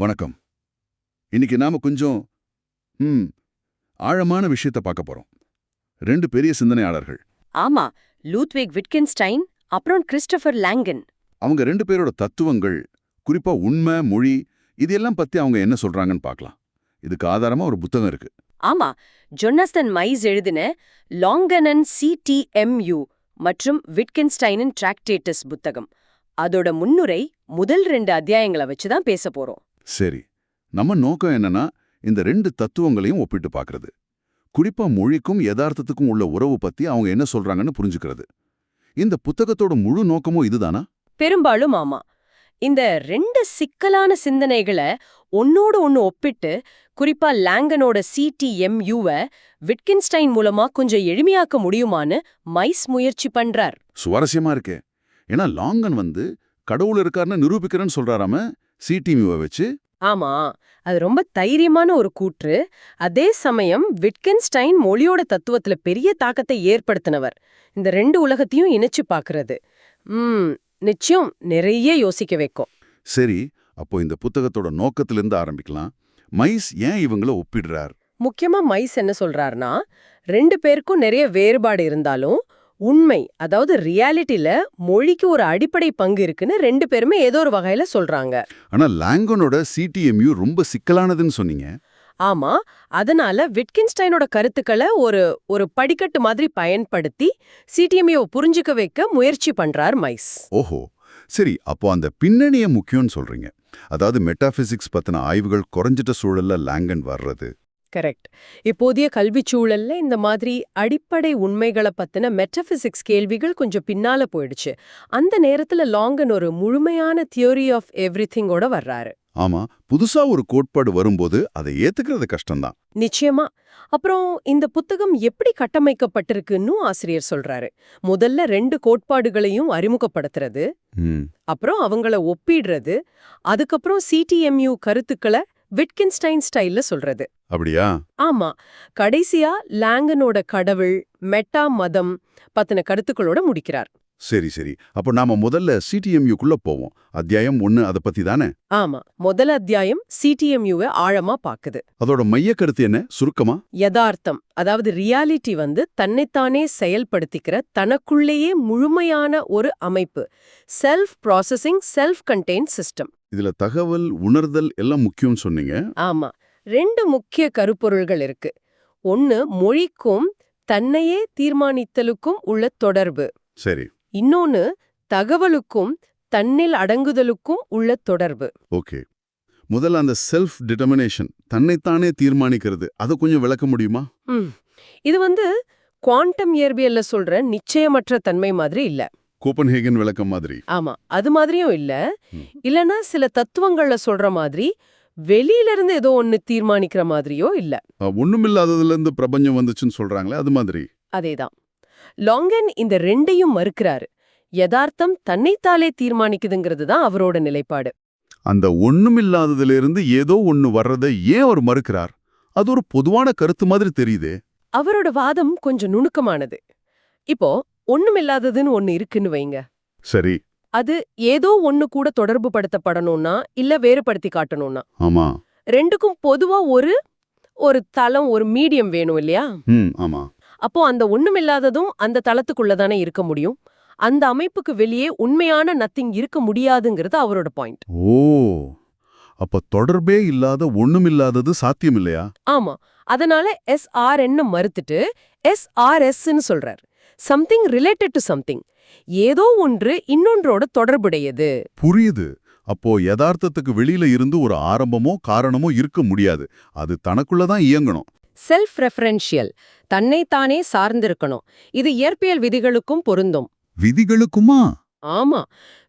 வணக்கம். இன்னைக்கு நாம கொஞ்சம் ம் ஆழமான விஷயத்தை பார்க்க போறோம். ரெண்டு பெரிய சிந்தனையாளர்கள். ஆமா லூத்விக் விட்கென்ஸ்டைன் அப்புறம் கிறிஸ்டோபர் லாங்கன். அவங்க ரெண்டு பேரோட தத்துவங்கள் குறிப்பா உண்மை மொழி இதெல்லாம் பத்தி அவங்க என்ன சொல்றாங்கன்னு பார்க்கலாம். இதுக்கு ஆதாரமா ஒரு புத்தகம் இருக்கு. ஆமா ஜொன்னஸ்தன் மைஸ் எழுதின லாங்கனன் சிடிஎம்யூ மற்றும் விட்கென்ஸ்டைனின் டிராக்டேட்டஸ் புத்தகம். அதோட முன்னுரை முதல் ரெண்டு அத்தியாயங்களை வச்சு தான் பேச போறோம். சரி நம்ம நோக்கம் என்னன்னா இந்த ரெண்டு தத்துவங்களையும் ஒப்பிட்டு பார்க்கறது குறிப்பா மொழிக்கும் யதார்த்தத்துக்கும் உள்ள உறவு பத்தி அவங்க என்ன சொல்றாங்கன்னு புரிஞ்சுக்கிறது. இந்த புத்தகத்தோட முழு நோக்கமும் இதுதானா? பெரும்பாலும் ஆமா. இந்த ரெண்டு சிக்கலான சிந்தனைகளை ஒன்னோட ஒன்னு ஒப்பிட்டு குறிப்பா லாங்கனோட சிடிஎம்யூவை விட்கென்ஸ்டைன் மூலமா கொஞ்சம் எளிமையாக்க முடியுமான்னு மைஸ் முயற்சி பண்றார். சுவாரஸ்யமா இருக்கே. ஏன்னா லாங்கன் வந்து கடவுள் இருக்காருன்னு நிரூபிக்கிறேன்னு சொல்றாராம சிடிமியூவை வச்சு? ஆமா. அது ரொம்ப தைரியமான ஒரு கூற்று. அதே சமயம் விட்கென்ஸ்டைன் மொழியோட தத்துவத்துல பெரிய தாக்கத்தை ஏற்படுத்தினவர். இந்த ரெண்டு உலகத்தையும் இணைச்சு பார்க்கறது ம் நிச்சயம் நிறைய யோசிக்க வைக்கும். சரி அப்போ இந்த புத்தகத்தோட நோக்கத்திலிருந்து ஆரம்பிக்கலாம். மைஸ் ஏன் இவங்கள ஒப்பிடுறார்? முக்கியமா மைஸ் என்ன சொல்றாருன்னா ரெண்டு பேருக்கும் நிறைய வேறுபாடு இருந்தாலும் உண்மை. அதாவது ரியாலிட்டில மொழிக்கு ஒரு அடிப்படை பங்கு இருக்குன்னு ரெண்டு பேருமே ஏதோ ஒரு வகையில சொல்றாங்க. ஆனா லாங்கனோட சிடிஎம்யூ ரொம்ப சிக்கலானதுன்னு சொன்னீங்க. ஆமா. அதனால விட்கின்ஸ்டைனோட கருத்துக்களை ஒரு ஒரு படிக்கட்டு மாதிரி பயன்படுத்தி சிடிஎம்ஏவை புரிஞ்சுக்க வைக்க முயற்சி பண்றார் மைஸ். ஓஹோ. சரி அப்போ அந்த பின்னணிய முக்கியம்னு சொல்றீங்க. அதாவது மெட்டாபிசிக்ஸ் பத்தின ஆய்வுகள் குறைஞ்சிட்ட சூழல்ல லாங்கன் வர்றது. கரெக்ட் இப்போதைய கல்விச் சூழல்ல இந்த மாதிரி அடிப்படை உண்மைகளை பத்தின மெட்டபிசிக்ஸ் கேள்விகள் கொஞ்சம் பின்னால போயிடுச்சு. அந்த நேரத்துல லாங்கன் ஒரு முழுமையான தியோரி ஆஃப் எவ்ரிதிங்கோட வர்றாரு. ஆமா புதுசா ஒரு கோட்பாடு வரும்போது அதை ஏத்துக்கிறது கஷ்டம்தான். நிச்சயமா. அப்புறம் இந்த புத்தகம் எப்படி கட்டமைக்கப்பட்டிருக்குன்னு ஆசிரியர் சொல்றாரு. முதல்ல ரெண்டு கோட்பாடுகளையும் அறிமுகப்படுத்துறது அப்புறம் அவங்கள ஒப்பிடுறது அதுக்கப்புறம் சிடிஎம்யூ கருத்துக்களை விட்கின்ஸ்டைன் ஸ்டைல்ல சொல்றது. அப்படியா? ஆமா. கடைசியா லாங்கனோட கடவுள் மெட்டா மதம் பத்தின கருத்துக்களோட முடிக்கிறார். சரி சரி. அப்போ நாம முதல்ல சிடிஎம்யூக்குள்ள போவோம். அத்தியாயம் ஒன்னு அதை பத்தி தானே? ஆமா. முதல் அத்தியாயம் சிடிஎம்யூவை ஆழமா பாக்குது. அதோட மைய கருத்து என்ன? சுருக்கமா? யதார்த்தம். அதாவது ரியாலிட்டி வந்து தன்னைத்தானே செயல்படுத்திக்கிற தனக்குள்ளேயே முழுமையான ஒரு அமைப்பு. Self processing self contained system இதுல தகவல் உணர்தல் எல்லாம் முக்கியம்னு சொன்னீங்க. ஆமா. ரெண்டு முக்கிய கருப்பொருள்கள் இருக்கு. ஒன்னு மொழிக்கும் தன்னையே தீர்மானித்தலுக்கும் உள்ள தொடர்பு. சரி. இன்னொன்னு தகவலுக்கும் தன்னில் அடங்குதலுக்கும் உள்ள தொடர்பு. ஓகே. முதல்ல அந்த செல்ஃப் டிட்டர்மினேஷன் தன்னைத்தானே தீர்மானிக்கிறது அதை கொஞ்சம் விளக்க முடியுமா. இது வந்து குவாண்டம் இயற்பியல்ல சொல்ற நிச்சயமற்ற தன்மை மாதிரி இல்ல. கோப்பன்ஹேகன் விளக்கம் மாதிரி. ஆமா அது மாதிரியும் இல்ல. இல்லனா சில தத்துவங்கள்ல சொல்ற மாதிரி வெளியில இருந்து ஏதோ ஒன்னு தீர்மானிக்கிற மாதிரியோ இல்ல. ஒண்ணுமில்லாததுல இருந்து பிரபஞ்சம் வந்துச்சுன்னு சொல்றாங்களே அது மாதிரி. அதேதான். லாங்கன் இந்த ரெண்டையும் மறுக்கிறாரு. யதார்த்தம் தன்னைத்தாலே தீர்மானிக்குதுங்கிறது தான் அவரோட நிலைப்பாடு. அந்த ஒண்ணுமில்லாததுல இருந்து ஏதோ ஒண்ணு வர்றதை ஏன் அவர் மறுக்கிறார்? அது ஒரு பொதுவான கருத்து மாதிரி தெரியுதே. அவரோட வாதம் கொஞ்சம் நுணுக்கமானது. இப்போ ஒண்ணுமில்லாததுன்னு ஒன்னு இருக்குன்னு வைங்க. சரி. அது ஏதோ ஒன்னு கூட தொடர்பு படுத்தப்படணும்னா இல்ல வேறுபடுத்தி காட்டணும்னா. ஆமா. ரெண்டுக்கும் பொதுவா ஒரு ஒரு தளம் ஒரு மீடியம் வேணும் இல்லையா? ஆமா. அப்போ அந்த ஒண்ணுமில்லாததும் அந்த தளத்துக்குள்ள தானே இருக்க முடியும். அந்த அமைப்புக்கு வெளியே உண்மையான நத்திங் இருக்க முடியாதுங்கிறது அவரோட பாயிண்ட் ஓ அப்ப தொடர்பே இல்லாத ஒண்ணுமில்லாதது சாத்தியம் இல்லையா ஆமா. அதனால எஸ்ஆர்என்னு மறுத்துட்டு எஸ்ஆர்எஸ்ன்னு சொல்றார். சம்திங் ரிலேட்டட் டு சம்திங் ஏதோ ஒன்று இன்னொன்றோட தொடர்புடையது. புரியுது. அப்போ யதார்த்தத்துக்கு வெளியில இருந்து ஒரு ஆரம்பமோ காரணமோ இருக்க முடியாது. அது தனக்குள்ளதான் இயங்கணும். செல்ஃப் ரெஃபரன்ஷியல் தன்னைத்தானே சார்ந்திருக்கணும். இது இயற்பியல் விதிகளுக்கும் பொருந்தும். விதிகளுக்குமா? ஆமா.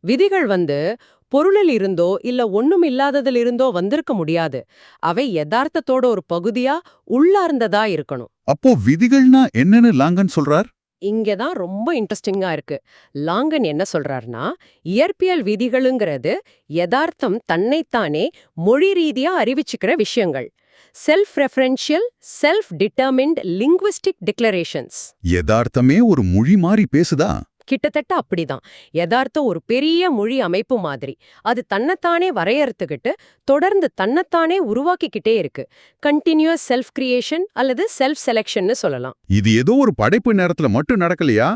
விதிகள் வந்து பொருளில் இருந்தோ இல்ல ஒண்ணும் இல்லாததில் இருந்தோ வந்திருக்க முடியாது. அவை யதார்த்தத்தோட ஒரு பகுதியா உள்ளார்ந்ததா இருக்கணும். அப்போ விதிகள்னா என்னன்னு லாங்கன் சொல்றார்? இங்க தான் ரொம்ப இன்ட்ரெஸ்டிங்கா இருக்கு. லாங்கன் என்ன சொல்றாருன்னா இயற்பியல் விதிகளுங்கிறது யதார்த்தம் தன்னைத்தானே மொழி ரீதியா அறிவிச்சுக்கிற விஷயங்கள். Self referential self determined linguistic declarations யதார்த்தமே ஒரு மொழி மாறி பேசுதா? கிட்டத்தட்ட அப்படிதான். யதார்த்தம் ஒரு பெரிய மொழி அமைப்பு மாதிரி. அது தன்னைத்தானே வரையறுத்துக்கிட்டு தொடர்ந்து தன்னைத்தானே உருவாக்கிக்கிட்டே இருக்கு. கண்டினியூஸ் செல்ஃப் கிரியேஷன் அல்லது செல்ஃப் செலெக்ஷன்னு சொல்லலாம். இது ஏதோ ஒரு படைப்பு நேரத்துல மட்டும் நடக்கலையா?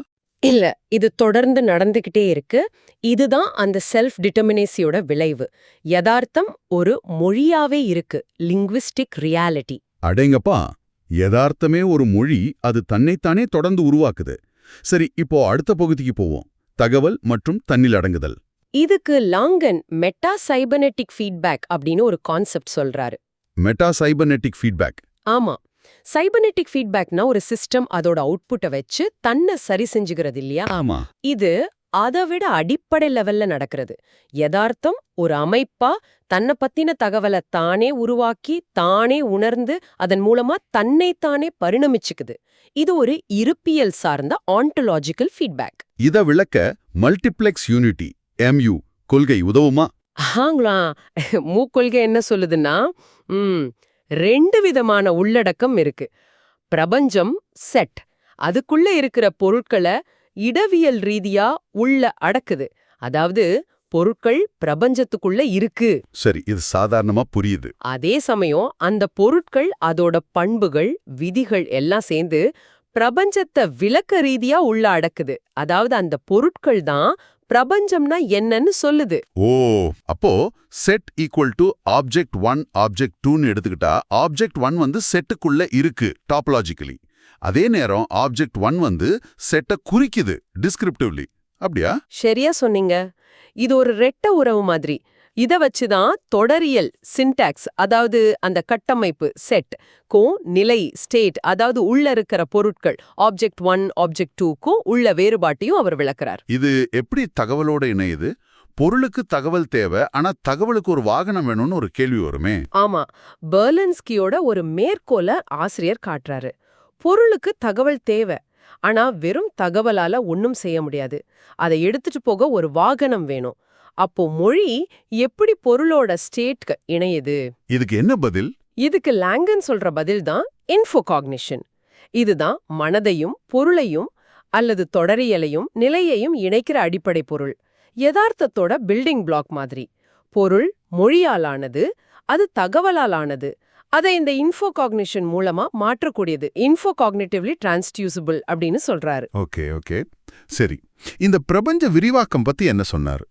இல்ல இது தொடர்ந்து நடந்துகிட்டே இருக்கு. இதுதான் அந்த செல்ஃப் டிட்டர்மினேசியோட விளைவு. யதார்த்தம் ஒரு மொழியாவே இருக்கு. லிங்குவிஸ்டிக் ரியாலிட்டி அடேங்கப்பா! யதார்த்தமே ஒரு மொழி அது தன்னைத்தானே தொடர்ந்து உருவாக்குது. சரி இப்போ அடுத்த பகுதிக்கு போவோம். தகவல் மற்றும் தன்னில் அடங்குதல். இதுக்கு லாங்கன் மெட்டா சைபர்நெட்டிக் ஃபீட்பேக் அப்படின்னு ஒரு கான்செப்ட் சொல்றாரு. Meta cybernetic feedback. ஆமா. சைபர்நெட்டிக் ஃபீட்பேக்னா ஒரு சிஸ்டம் அதோட அவுட்புட்டை வச்சு தன்னை சரி செஞ்சுக்கிறது இல்லையா? ஆமா. இது அதை விட அடிப்படை லெவல்ல நடக்கிறது. யதார்த்தம் ஒரு அமைப்பா தன்னை பத்தின தகவலை தானே உருவாக்கி தானே உணர்ந்து அதன் மூலமா தன்னைத்தானே பரிணமிச்சுக்குது. இது ஒரு இருப்பியல் சார்ந்த ஆன்டலாஜிக்கல் ஃபீட்பேக் இத விளக்க மல்டிப்ளெக்ஸ் யூனிட்டி எம்யூ கொள்கை உதவுமா? ஆங்களா மூக்கொள்கை என்ன சொல்லுதுன்னா ம் ரெண்டு விதமான உள்ளடக்கம் இருக்கு. பிரபஞ்சம் செட் அதுக்குள்ள இருக்கிற பொருட்களை இடவியல் ரீதியா உள்ள அடக்குது. அதாவது பொருட்கள் பிரபஞ்சத்துக்குள்ள இருக்கு. சரி இது சாதாரணமா புரியுது. அதே சமயம் அந்த பொருட்கள் அதோட பண்புகள் விதிகள் எல்லாம் சேர்ந்து பிரபஞ்சத்தை விளக்க ரீதியா உள்ள அடக்குது. அதாவது அந்த பொருட்கள் தான் பிரபஞ்சம்னா என்னன்னு சொல்லுது. ஓ அப்போ set equal to object one object டூன்னு எடுத்துக்கிட்டா ஆப்ஜெக்ட் ஒன் வந்து செட்டுக்குள்ள இருக்கு டாப்பலாஜிக்கலி அதே நேரம் ஆப்ஜெக்ட் ஒன் வந்து செட்டை குறிக்குது டிஸ்கிரிப்டிவ்லி அப்படியா? சரியா சொன்னீங்க. இது ஒரு ரெட்ட உறவு மாதிரி. இத வச்சுதான் தொடரியல் சின்டாக்ஸ் அதாவது அந்த கட்டமைப்பு செட் க்கும் நிலை ஸ்டேட் அதாவது உள்ள இருக்கிற பொருட்கள் ஆப்ஜெக்ட் ஒன் ஆப்ஜெக்ட் டூக்கும் உள்ள வேறுபாட்டையும் அவர் விளக்குறார். இது எப்படி தகவலோட இணையுது? பொருளுக்கு தகவல் தேவை ஆனா தகவலுக்கு ஒரு வாகனம் வேணும்னு ஒரு கேள்வி வருமே. ஆமா. பெர்லன்ஸ்கியோட ஒரு மேற்கோள ஆசிரியர் காட்டுறாரு. பொருளுக்கு தகவல் தேவை. ஆனா வெறும் தகவலால ஒன்னும் செய்ய முடியாது. அதை எடுத்துட்டு போக ஒரு வாகனம் வேணும். அப்போ மொழி எப்படி பொருளோட ஸ்டேட்க்கு இணையுது? இதுக்கு என்ன பதில்? இதுக்கு லாங்கன் சொல்ற பதில் தான் இன்ஃபோகாக்னிஷன் இதுதான் மனதையும் பொருளையும் அல்லது தொடரியலையும் நிலையையும் இணைக்கிற அடிப்படை பொருள். யதார்த்தத்தோட பில்டிங் பிளாக் மாதிரி. பொருள் மொழியாலானது அது தகவலாலானது. அதை இந்த இன்ஃபோகாக்னிஷன் மூலமா மாற்றக்கூடியது. இன்ஃபோகாக்னிட்டிவ்லி டிரான்ஸ்டியூசிபிள் அப்படின்னு சொல்றாரு. Okay okay. சரி. இந்த பிரபஞ்ச விரிவாக்கம் பத்தி என்ன சொன்னார்?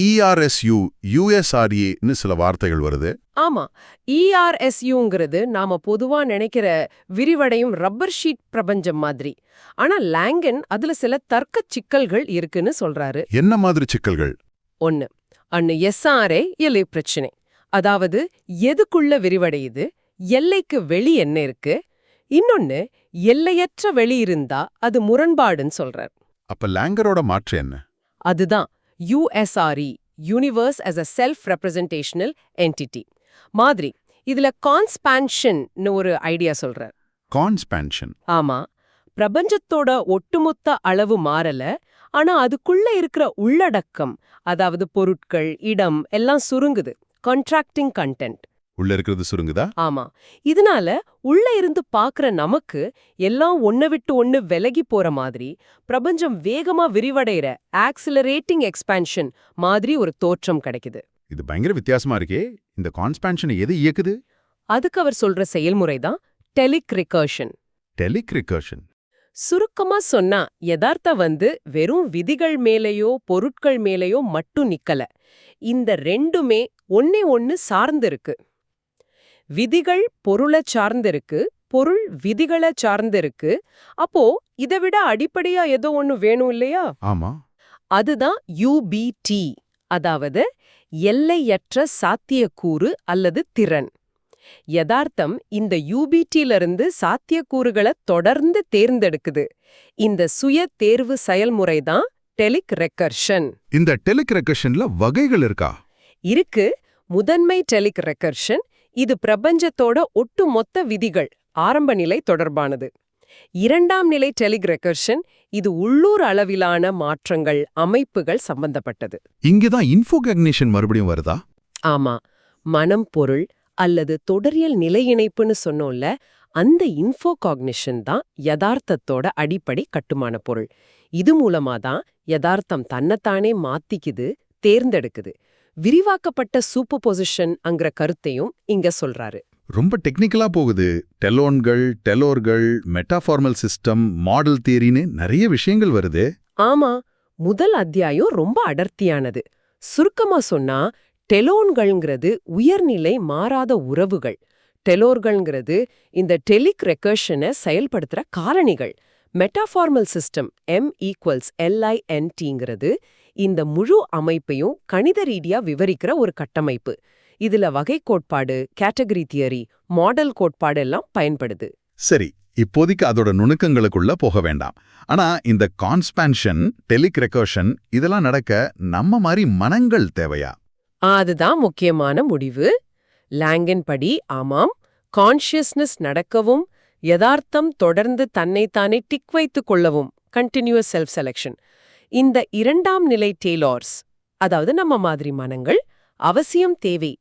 இஆர்எஸ்யூ யூஎஸ்ஆர்ஏன்னு சில வார்த்தைகள் வருது. ஆமா. இஆர்எஸ்யூங்கிறது நாம பொதுவா நினைக்கிற விரிவடையும் ரப்பர் ஷீட் பிரபஞ்சம் மாதிரி. ஆனா லாங்கன் அதுல சில தர்க்க சிக்கல்கள் இருக்குன்னு சொல்றாரு. என்ன மாதிரி சிக்கல்கள்? ஒன்னு அன்னு எஸ்ஆர்ஏ எல்லை பிரச்சனை. அதாவது எதுக்குள்ள விரிவடையுது? எல்லைக்கு வெளி என்ன இருக்கு? இன்னொன்னு எல்லையற்ற வெளி இருந்தா அது முரண்பாடுன்னு சொல்றார். அப்ப லாங்கரோட மாற்று என்ன? அதுதான். USRE universe as a self representational entity மாதிரி இதுல கான்ஸ்பான்ஷன் ஒரு ஐடியா சொல்றார். கான்ஸ்பான்ஷன் ஆமா. பிரபஞ்சத்தோட ஒட்டுமொத்த அளவு மாறல ஆனா அதுக்குள்ள இருக்கிற உள்ளடக்கம் அதாவது பொருட்கள் இடம் எல்லாம் சுருங்குது. கான்ட்ராக்டிங் கண்டென்ட் உள்ள இருக்கிறது சுருங்குதா? ஆமா. இதனால உள்ள இருந்து பாக்குற நமக்கு எல்லாம் ஒன்ன விட்டு ஒன்னு விலகி போற மாதிரி பிரபஞ்சம் வேகமா விரிவடைற ஆக்சிலரேட்டிங் எக்ஸ்பான்ஷன் மாதிரி ஒரு தோற்றம் கிடைக்குது. இது பயங்கர வித்தியாசமா இருக்கே. இந்த கான்ஸ்பான்ஷனை எது இயக்குது? அதுக்கு அவர் சொல்ற செயல்முறை தான் டெலிக் ரிகர்ஷன் டெலிக் ரிகர்ஷன் சுருக்கமா சொன்னா யதார்த்த வந்து வெறும் விதிகள் மேலேயோ பொருட்கள் மேலேயோ மட்டும் நிக்கல. இந்த ரெண்டுமே ஒன்னே ஒன்னு சார்ந்திருக்கு. விதிகள் பொருளை சார்ந்திருக்கு பொருள் விதிகளை சார்ந்திருக்கு. அப்போ இதை விட அடிப்படையா ஏதோ ஒன்னு வேணும் இல்லையா? ஆமா. அதுதான் யூபிடி அதாவது எல்லையற்ற சாத்தியக்கூறு அல்லது திறன். யதார்த்தம் இந்த யூபிடியிலிருந்து சாத்தியக்கூறுகளை தொடர்ந்து தேர்ந்தெடுக்குது. இந்த சுய தேர்வு செயல்முறை தான் டெலிக் ரெக்கர்ஷன். இந்த டெலிக் ரெகர்ஷன்ல வகைகள் இருக்கா? இருக்கு. முதன்மை டெலிக் ரெக்கர்ஷன் இது பிரபஞ்சத்தோட ஒட்டுமொத்த விதிகள் ஆரம்ப நிலை தொடர்பானது. இரண்டாம் நிலை டெலிக் ரெக்கர்ஷன் இது உள்ளூர் அளவிலான மாற்றங்கள் அமைப்புகள் சம்பந்தப்பட்டது. இங்கதான் இன்ஃபோகாக்னிஷன் மறுபடியும் வருதா? ஆமா. மனம் பொருள் அல்லது தொடரியல் நிலை இணைப்புன்னு சொன்னோம்ல அந்த இன்ஃபோகாக்னிஷன் தான் யதார்த்தத்தோட அடிப்படை கட்டுமான பொருள். இது மூலமா தான் யதார்த்தம் தன்னைத்தானே மாத்திக்குது தேர்ந்தெடுக்குது. விரிவாக்கப்பட்ட சூப்பர் பொசிஷன்ங்கிற கருத்தையும் இங்க சொல்றாரு. ரொம்ப டெக்னிக்கலா போகுது. டெலோன்கள் டெலோர்கள் மெட்டாஃபார்மல் சிஸ்டம் மாடல் தியரின்னு நிறைய விஷயங்கள் வருது. ஆமா முதல் அத்தியாயம் ரொம்ப அடர்த்தியானது. சுருக்கமா சொன்னா டெலோன்கள்ங்கிறது உயர்நிலை மாறாத உறவுகள். டெலோர்கள்ங்கிறது இந்த டெலிக் ரெக்கர்ஷனை செயல்படுத்துற காரணிகள் மெட்டாஃபார்மல் சிஸ்டம் எம் ஈக்குவல்ஸ் எல்ஐஎன்டிங்கிறது இந்த முழு அமைப்பையும் கணித ரீதியா விவரிக்கிற ஒரு கட்டமைப்பு. இதுல வகை கோட்பாடு கேட்டகரி தியரி மாடல் கோட்பாடு எல்லாம் பயன்படுது. சரி இப்போதைக்கு அதோட நுணுக்கங்களுக்குள்ள போக வேண்டாம். ஆனா இந்த கான்ஸ்பான்ஷன் டெலிக் ரெக்கர்ஷன் இதெல்லாம் நடக்க நம்ம மாதிரி மனங்கள் தேவையா? அதுதான் முக்கியமான முடிவு. லாங்கன் படி ஆமாம் கான்ஷியஸ்னஸ் நடக்கவும் யதார்த்தம் தொடர்ந்து தன்னைத்தானே டிக் வைத்துக் கொள்ளவும் கண்டினியூஸ் செல்ஃப் செலெக்ஷன் இந்த இரண்டாம் நிலை டெய்லார்ஸ் அதாவது நம்ம மாதிரி மனங்கள் அவசியம் தேவை.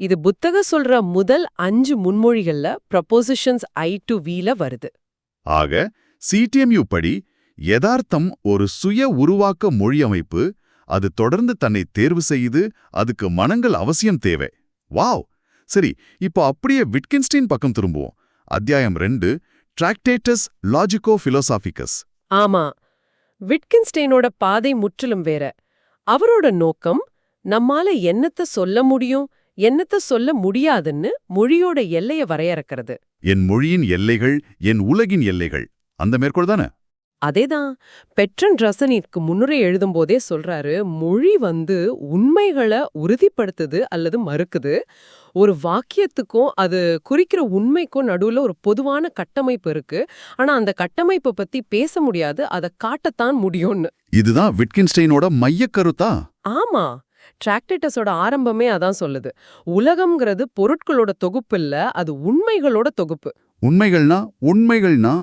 இது புத்தக சொல்ற முதல் அஞ்சு முன்மொழிகள்ல ப்ரப்போசிஷன்ஸ் ஐ டு வீல வருது. ஆக சிடிஎம்யூ படி யதார்த்தம் ஒரு சுய உருவாக்க மொழியமைப்பு அது தொடர்ந்து தன்னை தேர்வு செய்யுது அதுக்கு மனங்கள் அவசியம் தேவை. வாவ்! சரி இப்போ அப்படியே விட்கின்ஸ்டீன் பக்கம் திரும்புவோம். அத்தியாயம் ரெண்டு டிராக்டேட்டஸ் லாஜிகோ பிலோசாபிகஸ் ஆமா. விட்கின்ஸ்டெயினோட பாதை முற்றிலும் வேற. அவரோட நோக்கம் நம்மால என்னத்த சொல்ல முடியும் என்னத்த சொல்ல முடியாதுன்னு மொழியோட எல்லைய வரையறுக்கிறது. என் மொழியின் எல்லைகள் என் உலகின் எல்லைகள். அந்த மேற்கோள் தானே? அதேதான் பெட்ரன் ரசனிற்கு முன்னுரை எழுதும்போதே சொல்றாரு மொழி வந்து உண்மைகளை உறுதிப்படுத்துது அல்லது மறுக்குது. ஒரு வாக்கியத்துக்கும் அது குறிக்கிற உண்மைக்கும் நடுவுல ஒரு பொதுவான கட்டமைப்பு இருக்கு. ஆனா அந்த கட்டமைப்பை பத்தி பேச முடியாது. அதை காட்டத்தான் முடியும்னு. இதுதான் விட்கின்ஸ்டெயினோட மையக் கருத்தா? ஆமா. டிராக்டேட்டஸோட ஆரம்பமே அதான் சொல்லுது. உலகம்ங்கிறது பொருட்களோட தொகுப்பு இல்ல அது உண்மைகளோட தொகுப்பு. உண்மைகள்னா உண்மைகள்னா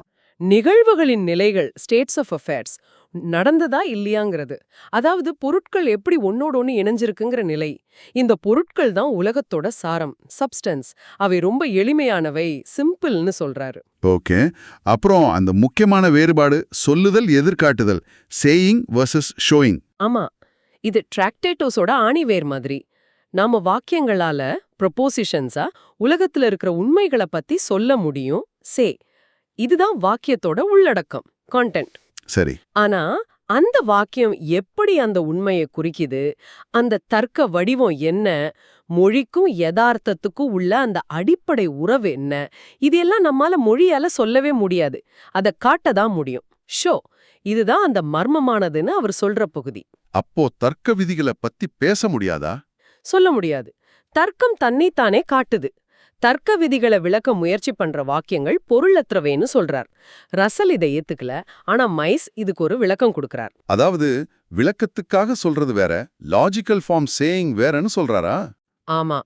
நிகழ்வுகளின் நிலைகள் ஸ்டேட்ஸ் ஆஃப் அஃபேர்ஸ் நடந்ததா இல்லையாங்கிறது. அதாவது பொருட்கள் எப்படி ஒன்னோட ஒன்று இணைஞ்சிருக்குங்கிற நிலை. இந்த பொருட்கள் தான் உலகத்தோட சாரம் சப்ஸ்டன்ஸ் அவை ரொம்ப எளிமையானவை சிம்பிள்னு சொல்றாரு. ஓகே. அப்புறம் அந்த முக்கியமான வேறுபாடு சொல்லுதல் எதிர்காட்டுதல் சேயிங் வர்சஸ் ஷோயிங் ஆமா. இது டிராக்டேட்டோஸோட ஆணிவேர் மாதிரி. நாம வாக்கியங்களால ப்ரொபோசிஷன்ஸா உலகத்துல இருக்கிற உண்மைகளை பத்தி சொல்ல முடியும் சே இதுதான் வாக்கியத்தோட உள்ளடக்கம் கான்டென்ட் சரி. ஆனா அந்த வாக்கியம் எப்படி அந்த உண்மையை குறிக்குது? அந்த தர்க்க வடிவம் என்ன? மொழிக்கும் யதார்த்தத்துக்கும் உள்ள அந்த அடிப்படை உறவு என்ன? இதெல்லாம் நம்மால மொழியால சொல்லவே முடியாது. அதை காட்டதான் முடியும். ஷோ இதுதான் அந்த மர்மமானதுன்னு அவர் சொல்ற பகுதி. அப்போ தர்க்க விதிகளை பத்தி பேச முடியாதா? சொல்ல முடியாது. தர்க்கம் தன்னைத்தானே காட்டுது. தர்க்க விதிகளை விளக்க முயற்சி பண்ற வாக்கியங்கள் பொருளற்றவைன்னு சொல்றார். ரசல் இதை ஏத்துக்கல ஆனா மைஸ் இதுக்கு ஒரு விளக்கம் கொடுக்கறார். அதாவது விளக்கத்துக்காக சொல்றது வேற லாஜிக்கல் ஃபார்ம் சேயிங் வேறன்னு சொல்றாரா? ஆமா.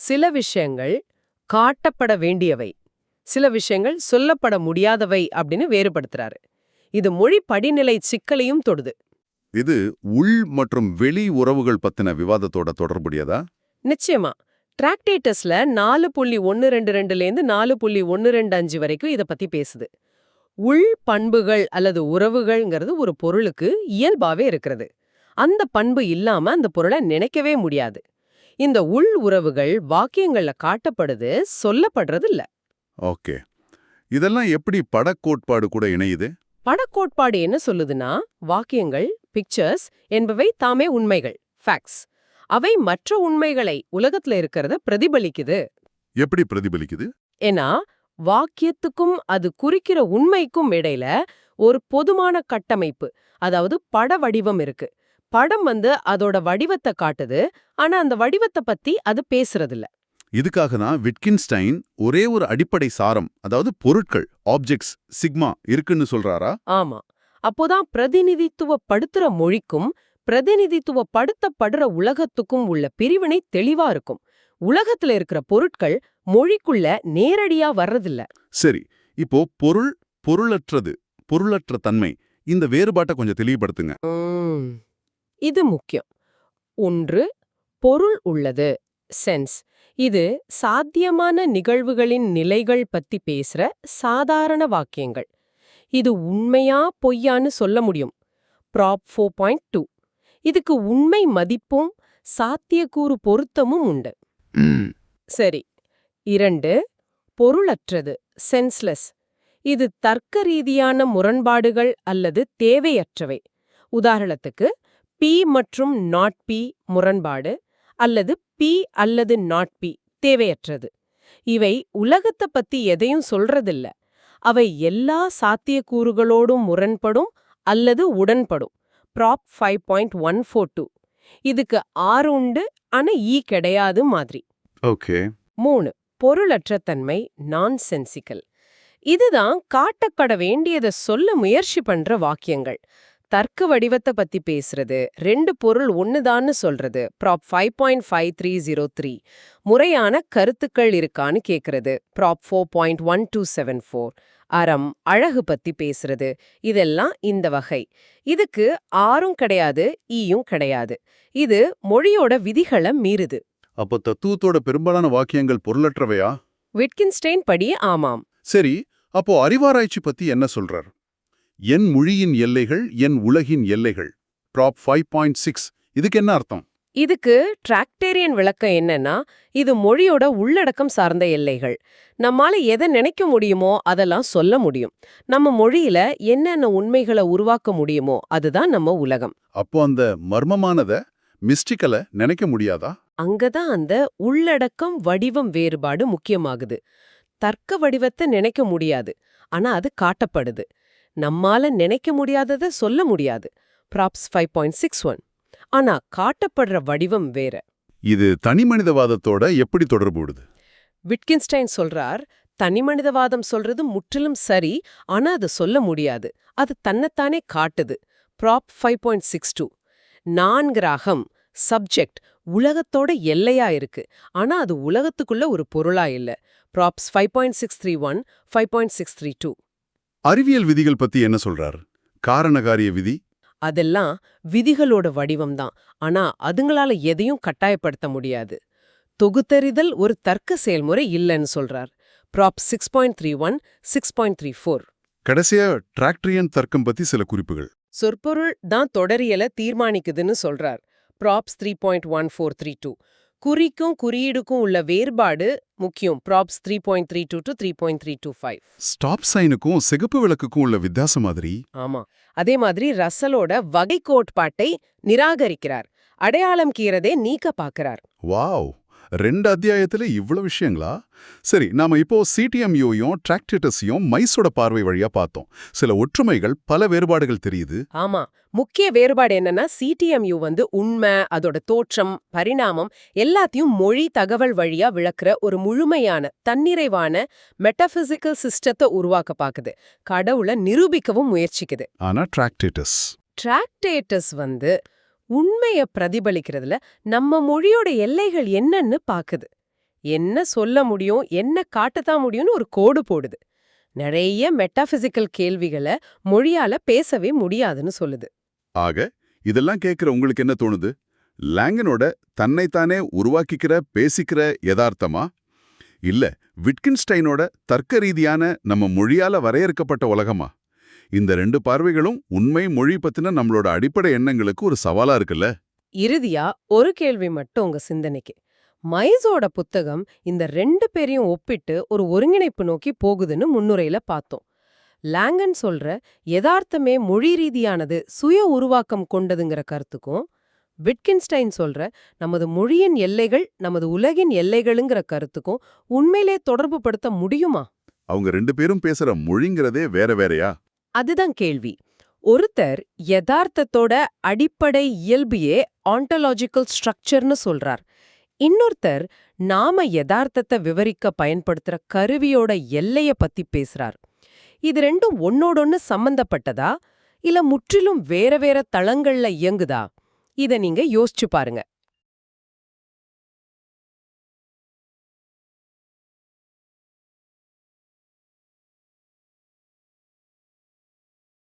சில விஷயங்கள் காட்டப்பட வேண்டியவை சில விஷயங்கள் சொல்லப்பட முடியாதவை அப்படின்னு வேறுபடுத்துறாரு. இது மொழி படிநிலை சிக்கலையும் தொடுது. இது உள் மற்றும் வெளி உறவுகள் பத்தின விவாதத்தோட தொடர்புடையதா? நிச்சயமா. டிராக்டேட்டஸ்ல நாலு புள்ளி ஒன்னு ரெண்டு ரெண்டுலேருந்து நாலு புள்ளி ஒன்னு ரெண்டு அஞ்சு வரைக்கும் இத பத்தி பேசுது. உள் பண்புகள் அல்லது உறவுகள்ங்கிறது ஒரு பொருளுக்கு இயல்பாவே இருக்கிறது. அந்த பண்பு இல்லாம அந்த பொருளை நினைக்கவே முடியாது. இந்த உள் உறவுகள் வாக்கியங்கள்ல காட்டப்படுது சொல்லப்படுறது இல்ல ஓகே. இதெல்லாம் எப்படி படக்கோட்பாடு கூட இணையுது? படக்கோட்பாடு என்ன சொல்லுதுன்னா வாக்கியங்கள் பிக்சர்ஸ் என்பவை தாமே உண்மைகள் ஃபேக்ட்ஸ் அவை மற்ற உண்மைகளை உலகத்துல இருக்கிறத பிரதிபலிக்குது. எப்படி பிரதிபலிக்குது? ஏன்னா வாக்கியத்துக்கும் அது குறிக்கிற உண்மைக்கும் இடையில ஒரு பொதுமான கட்டமைப்பு அதாவது பட வடிவம் இருக்கு. படம் வந்து அதோட வடிவத்தை காட்டுது ஆனா அந்த வடிவத்தை பத்தி அது பேசுறதில்ல. இதுக்காக தான் விட்கின்ஸ்டைன் ஒரே ஒரு அடிப்படை சாரம் அதாவது பொருட்கள் ஆப்ஜெக்ட்ஸ் சிக்மா இருக்குன்னு சொல்றாரா? ஆமா. அப்போதான் பிரதிநிதித்துவப்படுத்துற மொழிக்கும் பிரதிநிதித்துவப்படுத்தப்படுற உலகத்துக்கும் உள்ள பிரிவினை தெளிவா இருக்கும். உலகத்துல இருக்கிற பொருட்கள் மொழிக்குள்ள நேரடியா வர்றதில்ல. சரி இப்போ பொருள் பொருளற்றது பொருளற்ற தன்மை இந்த வேறுபாட்டை கொஞ்சம் தெளிவுபடுத்துங்க. இது முக்கியம். ஒன்று பொருள் உள்ளது சென்ஸ். இது சாத்தியமான நிகழ்வுகளின் நிலைகள் பத்தி பேசுற சாதாரண வாக்கியங்கள். இது உண்மையா பொய்யான்னு சொல்ல முடியும். Prop four point two. இதுக்கு உண்மை மதிப்பும் சாத்தியக்கூறு பொருத்தமும் உண்டு. சரி. இரண்டு பொருளற்றது சென்ஸ்லெஸ். இது தர்க்க ரீதியான முரண்பாடுகள் அல்லது தேவையற்றவை. உதாரணத்துக்கு பி மற்றும் நாட் பி முரண்பாடு அல்லது பி அல்லது நாட் பி தேவையற்றது. இவை உலகத்தை பத்தி எதையும் சொல்றதில்ல. அவை எல்லா சாத்தியக்கூறுகளோடும் முரண்படும் அல்லது உடன்படும். Prop five point one four two இதுக்கு ஆறு உண்டு ஆனா ஈ கிடையாது மாதிரி. ஓகே. மூணு பொருளற்ற தன்மை நான் சென்சிக்கல் இதுதான் காட்டப்பட வேண்டியதை சொல்ல முயற்சி பண்ற வாக்கியங்கள். தர்க்க வடிவத்தை பத்தி பேசுறது ரெண்டு பொருள் ஒண்ணுதான்னு சொல்றது prop five point five three zero three முறையான கருத்துக்கள் இருக்கான்னு கேக்குறது prop four point one two seven four அறம் அழகு பத்தி பேசுறது. இதெல்லாம் இந்த வகை. இதுக்கு ஆறும் கிடையாது ஈயும் கிடையாது. இது மொழியோட விதிகளை மீறுது. அப்போ தத்துவத்தோட பெரும்பாலான வாக்கியங்கள் பொருளற்றவையா? விட்கின்ஸ்டைன் படி ஆமாம். சரி அப்போ அறிவாராய்ச்சி பத்தி என்ன சொல்றார்? என் மொழியின் எல்லைகள் என் உலகின் எல்லைகள். ப்ராப் ஃபைவ் பாயிண்ட் சிக்ஸ் இதுக்கு என்ன அர்த்தம்? இதுக்கு டிராக்டேரியன் விளக்கம் என்னன்னா இது மொழியோட உள்ளடக்கம் சார்ந்த எல்லைகள். நம்மால எதை நினைக்க முடியுமோ அதெல்லாம் சொல்ல முடியும். நம்ம மொழியில என்னென்ன உண்மைகளை உருவாக்க முடியுமோ அதுதான் நம்ம உலகம். அப்போ அந்த மர்மமானத மிஸ்டிக்கலை நினைக்க முடியாதா? அங்கதான் அந்த உள்ளடக்கம் வடிவம் வேறுபாடு முக்கியமாகுது. தர்க்க வடிவத்தை நினைக்க முடியாது. ஆனா அது காட்டப்படுது. நம்மால நினைக்க முடியாததை சொல்ல முடியாது. Props five point six one ஆனா காட்டப்படுற வடிவம் வேற. இது தனி மனிதவாதத்தோட எப்படி தொடர்புடுது விட்கின்ஸ்டைன் சொல்றார் தனிமனிதவாதம் சொல்றது முற்றிலும் சரி ஆனா அது சொல்ல முடியாது. அது தன்னைத்தானே காட்டுது. Prop five point six two. நான்கிராகம் subject உலகத்தோட எல்லையா இருக்கு. ஆனா அது உலகத்துக்குள்ள ஒரு பொருளா இல்ல. Props five point six three one five point six three two. அறிவியல் விதிகள் பத்தி என்ன சொல்றார்? காரணகாரிய விதி அதெல்லாம் விதிகளோட வடிவம்தான். ஆனா அதுங்களால எதையும் கட்டாயப்படுத்த முடியாது. தொகுத்தறிதல் ஒரு தர்க்க செயல்முறை இல்லைன்னு சொல்றார். Prop six point three one six point three four. கடைசியா டிராக்டரியன் தர்க்கம் பத்தி சில குறிப்புகள். சொற்பொருள் தான் தொடரியல தீர்மானிக்குதுன்னு சொல்றார். Props three point one four three two. குறிக்கும் குறியீடுக்கும் உள்ள வேறுபாடு முக்கியம். Props three point three two to three point three two five stop சைனுக்கும் சிகப்பு விளக்குக்கும் உள்ள வித்தியாசம் மாதிரி? ஆமா. அதே மாதிரி ரசலோட வகை கோட்பாட்டை நிராகரிக்கிறார். அடையாளம் கீறதே நீக்க பார்க்கறார். வாவ்! ரெண்டு அத்தியாயத்துல இவ்வளவு விஷயங்களா? சரி நாம இப்போ சிடிஎம்யூயும் டிராக்டேட்டஸையும் மைஸோட பார்வை வழியா பார்த்தோம். சில ஒற்றுமைகள் பல வேறுபாடுகள் தெரியுது. ஆமா. முக்கிய வேறுபாடு என்னன்னா சிடிஎம்யூ வந்து உண்மை அதோட தோற்றம் பரிணாமம் எல்லாத்தையும் மொழி தகவல் வழியா விளக்குற ஒரு முழுமையான தன்னிறைவான மெட்டபிசிக்கல் சிஸ்டத்தை உருவாக்க பாக்குது. கடவுளை நிரூபிக்கவும் முயற்சிக்குது. ஆனா டிராக்டேட்டஸ் டிராக்டேட்டஸ் வந்து உண்மைய பிரதிபலிக்கிறதுல நம்ம மொழியோட எல்லைகள் என்னன்னு பாக்குது. என்ன சொல்ல முடியும் என்ன காட்டத்தான் முடியும்னு ஒரு கோடு போடுது. நிறைய மெட்டாபிசிக்கல் கேள்விகளை மொழியால பேசவே முடியாதுன்னு சொல்லுது. ஆக இதெல்லாம் கேட்குற உங்களுக்கு என்ன தோணுது? லேங்கனோட தன்னைத்தானே உருவாக்கிக்கிற பேசிக்கிற யதார்த்தமா? இல்ல விட்கின்ஸ்டைனோட தர்க்க ரீதியான நம்ம மொழியால வரையறுக்கப்பட்ட உலகமா? இந்த ரெண்டு பார்வைகளும் உண்மை மொழி பத்தின நம்மளோட அடிப்படை எண்ணங்களுக்கு ஒரு சவாலா இருக்குல்ல? இறுதியா ஒரு கேள்வி மட்டும் உங்க சிந்தனைக்கு. மைஸோட புத்தகம் இந்த ரெண்டு பேரையும் ஒப்பிட்டு ஒரு ஒருங்கிணைப்பு நோக்கி போகுதுன்னு முன்னுரையில பார்த்தோம். லாங்கன் சொல்ற யதார்த்தமே மொழி ரீதியானது சுய உருவாக்கம் கொண்டதுங்கிற கருத்துக்கும் விட்கின்ஸ்டைன் சொல்ற நமது மொழியின் எல்லைகள் நமது உலகின் எல்லைகளுங்கிற கருத்துக்கும் உண்மையிலே தொடர்பு படுத்த முடியுமா? அவங்க ரெண்டு பேரும் பேசுற மொழிங்கிறதே வேற வேறயா? அதுதான் கேள்வி. ஒருத்தர் யதார்த்தத்தோட அடிப்படை இயல்பையே ஆண்டலாஜிக்கல் ஸ்ட்ரக்சர்னு சொல்றார். இன்னொருத்தர் நாம யதார்த்தத்தை விவரிக்க பயன்படுத்துற கருவியோட எல்லைய பத்தி பேசுறார். இது ரெண்டும் ஒன்னோடொன்னு சம்பந்தப்பட்டதா? இல்ல முற்றிலும் வேற வேற தளங்கள்ல இயங்குதா? இத நீங்க யோசிச்சு பாருங்க.